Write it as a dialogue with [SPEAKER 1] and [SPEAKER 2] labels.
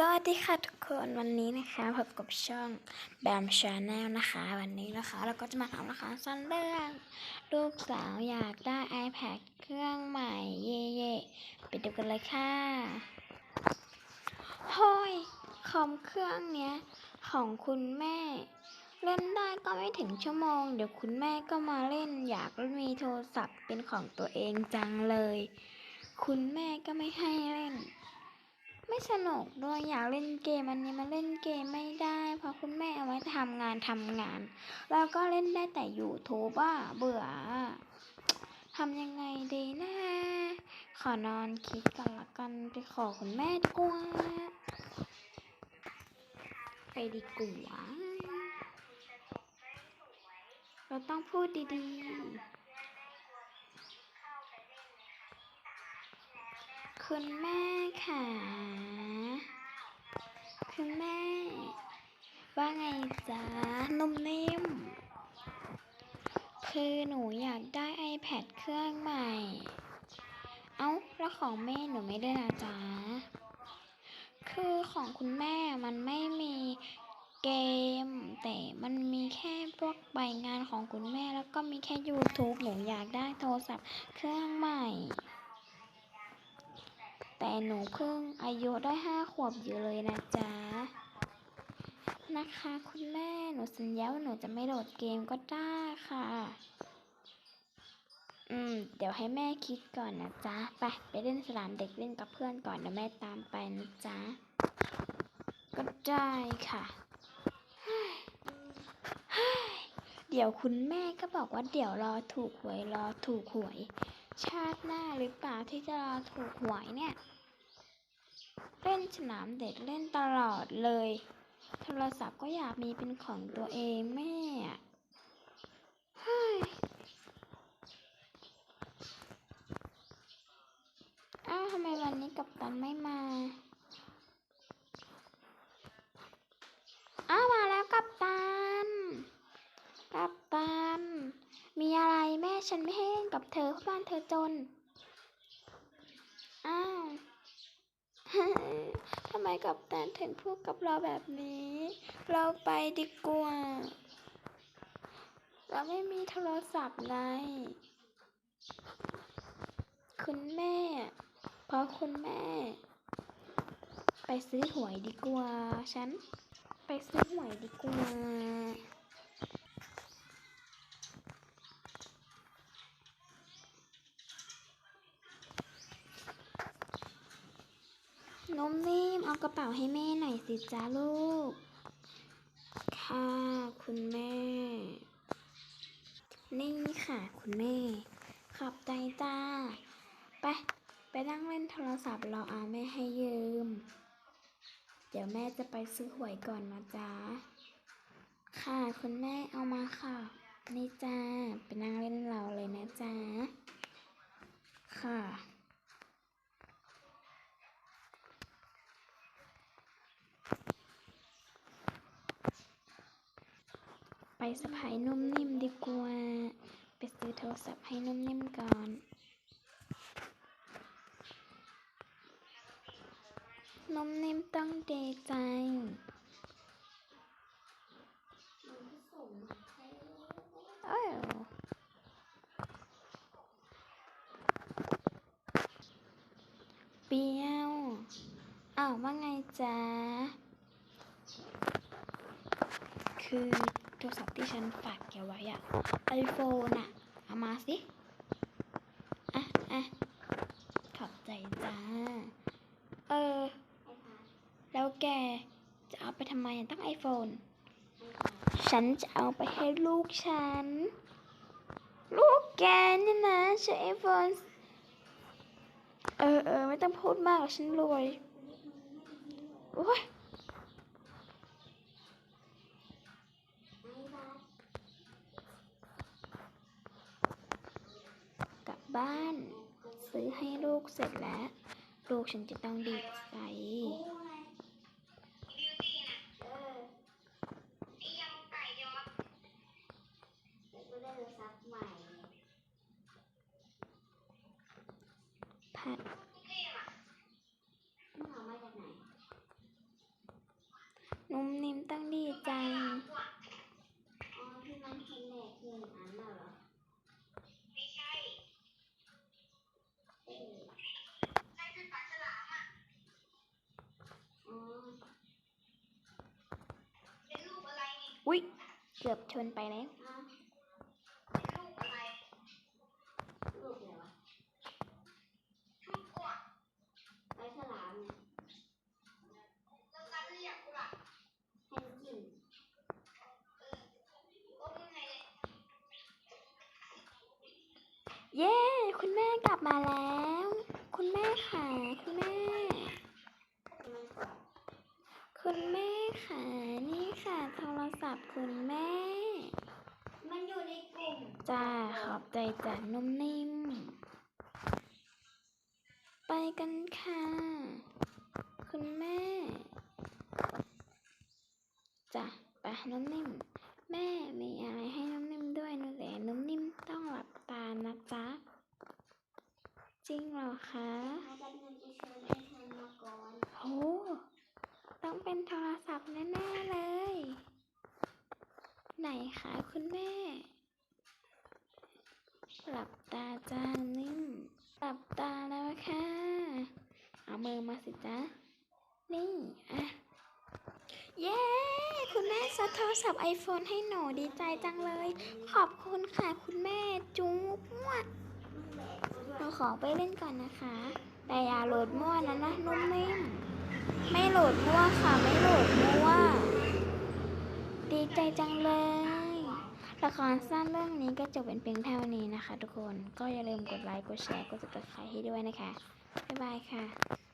[SPEAKER 1] สวัสดีค่ะทุกคนวันนี้นะคะพบกับช่องแบมชาแนลนะคะ วันนี้นะคะ เราก็จะมาทำนะคะสั้นเรื่องลูกสาวอยากได้ iPad เครื่องใหม่เย่เย่ไปดูกันเลยค่ะโฮ้ยคอมเครื่องเนี้ย ของคุณแม่ เล่นได้ก็ไม่ถึงชั่วโมง เดี๋ยวคุณแม่ก็มาเล่นอยากมีโทรศัพท์เป็นของตัวเองจังเลย คุณแม่ก็ไม่ให้เล่น ไม่สนุกด้วยอยากเล่นเกมอันนี้มาเล่นเกมไม่ได้ เพราะคุณแม่เอาไว้ทำงานทำงาน แล้วก็เล่นได้แต่ YouTube อะเบื่อทำยังไงดีนะขอนอนคิดกันละกันไปขอคุณแม่ดีกว่าไปดีกว่าเราต้องพูดดีๆ คุณแม่ค่ะ คุณแม่ ว่าไงจ๊ะนุ่มนิ่ม คือหนูอยากได้ iPad เครื่องใหม่ เอ้า แล้วของแม่หนูไม่ได้นะจ๊ะ คือของคุณแม่มันไม่มีเกม แต่มันมีแค่พวกใบงานของคุณแม่แล้วก็มีแค่ YouTube หนูอยากได้โทรศัพท์เครื่องใหม่ แต่หนูเพิ่งอายุได้ห้าขวบอยู่เลยนะจ๊ะ นะคะคุณแม่หนูสัญญาว่าหนูจะไม่โหลดเกมก็ได้ค่ะ อืม เดี๋ยวให้แม่คิดก่อนนะจ๊ะ ไปไปเล่นสนามเด็กเล่นกับเพื่อนก่อนเดี๋ยวแม่ตามไปนะจ๊ะ ก็ได้ค่ะเฮ้ยเฮ้ยเดี๋ยวคุณแม่ก็บอกว่าเดี๋ยวรอถูกหวยรอถูกหวย ชาติหน้าหรือเปล่าที่จะรอถูกหวยเนี่ย เล่นสนามเด็กเล่นตลอดเลย โทรศัพท์ก็อยากมีเป็นของตัวเองแม่อะเฮ้ยอ้าวทำไมวันนี้กัปตันไม่มา อ้าวมาแล้วกัปตัน กัปตัน มีอะไรแม่ ฉันไม่ให้เล่นกับเธอเพราะบ้านเธอจน อ้าว ทำไมกัปตันถึงพูดกับเราแบบนี้ เราไปดีกว่า เราไม่มีโทรศัพท์ไงคุณแม่ เพราะคุณแม่ ไปซื้อหวยดีกว่า ฉัน ไปซื้อหวยดีกว่า นมนิ่มเอากระเป๋าให้แม่หน่อยสิจ้าลูก ค่ะคุณแม่ นี่ค่ะคุณแม่ ขอบใจจ้า ไป ไปนั่งเล่นโทรศัพท์รออาแม่ให้ยืม เดี๋ยวแม่จะไปซื้อหวยก่อนนะจ๊ะ ค่ะคุณแม่เอามาค่ะ นี่จ้า ไปนั่งเล่นเราเลยนะจ๊ะ ค่ะ ไปสะพายนุ่มนิ่มดีกว่า ไปซื้อโทรศัพท์ให้นุ่มนิ่มก่อนนุ่มนิ่มต้องเดใจเอ้ยเปรี้ยวอ้าวว่าไงจ๊ะคือ โทรศัพท์ที่ฉันฝากแกไว้อะไอโฟนอะเอามาสิ อะอะขอบใจจ้า เออ แล้วแกจะเอาไปทำไมตั้งไอโฟน ฉันจะเอาไปให้ลูกฉัน ลูกแกเนี่ยนะใช้ไอโฟน เออเออไม่ต้องพูดมากหรอกฉันรวย โอ้ย บ้าน ซื้อให้ลูกเสร็จแล้ว ลูกฉันจะต้องดีใจผัดนุ่มนิ่มต้องดีใจ
[SPEAKER 2] อ๋อที่มันแคนแดกหนึ่งอันน่ะเหรอ น
[SPEAKER 3] เออโอ้มึงไงเนี่ย
[SPEAKER 1] เย้ คุณแม่กลับมาแล้ว คุณแม่ค่ะ คุณแม่
[SPEAKER 2] มันกรอบ
[SPEAKER 1] คุณแม่ค่ะนี่ค่ะโทรศัพท์คุณแม่
[SPEAKER 2] มันอยู่ในกลุ่ม
[SPEAKER 1] จ้าขอบใจจ้ะนุ่มนิ่ม ไปกันค่ะ คุณแม่จ้ะไปนุ่มนิ่ม แม่มีอะไรให้นุ่มนิ่มด้วยนะแต่นุ่มนิ่มต้องหลับตานะจ๊ะ จริงเหรอคะ
[SPEAKER 2] ถ้าจะนึงจะเชิญไอ้เธอมาก่อน
[SPEAKER 1] โอ้ต้องเป็น โทรศัพท์แน่ๆเลย ไหนคะคุณแม่ หลับตาจ้านิ่ม หลับตาแล้วค่ะ เอามือมาสิจ๊ะนี่อะเย้ คุณแม่ซัดโทรศัพท์ไอโฟนให้หนูดีใจจังเลย ขอบคุณค่ะคุณแม่จุ๊บมั่วหนูขอไปเล่นก่อนนะคะ แต่อย่าโหลดมั่วนะนะนุ่มนิ่ม ไม่โหลดมั่วค่ะ ไม่โหลดมั่วดีใจจังเลย ละครสั้นเรื่องนี้ก็จบเป็นเพียงเท่านี้นะคะ ทุกคน ก็อย่าลืมกดไลค์ กดแชร์ กดติดตามให้ด้วยนะคะ บ๊ายบายค่ะ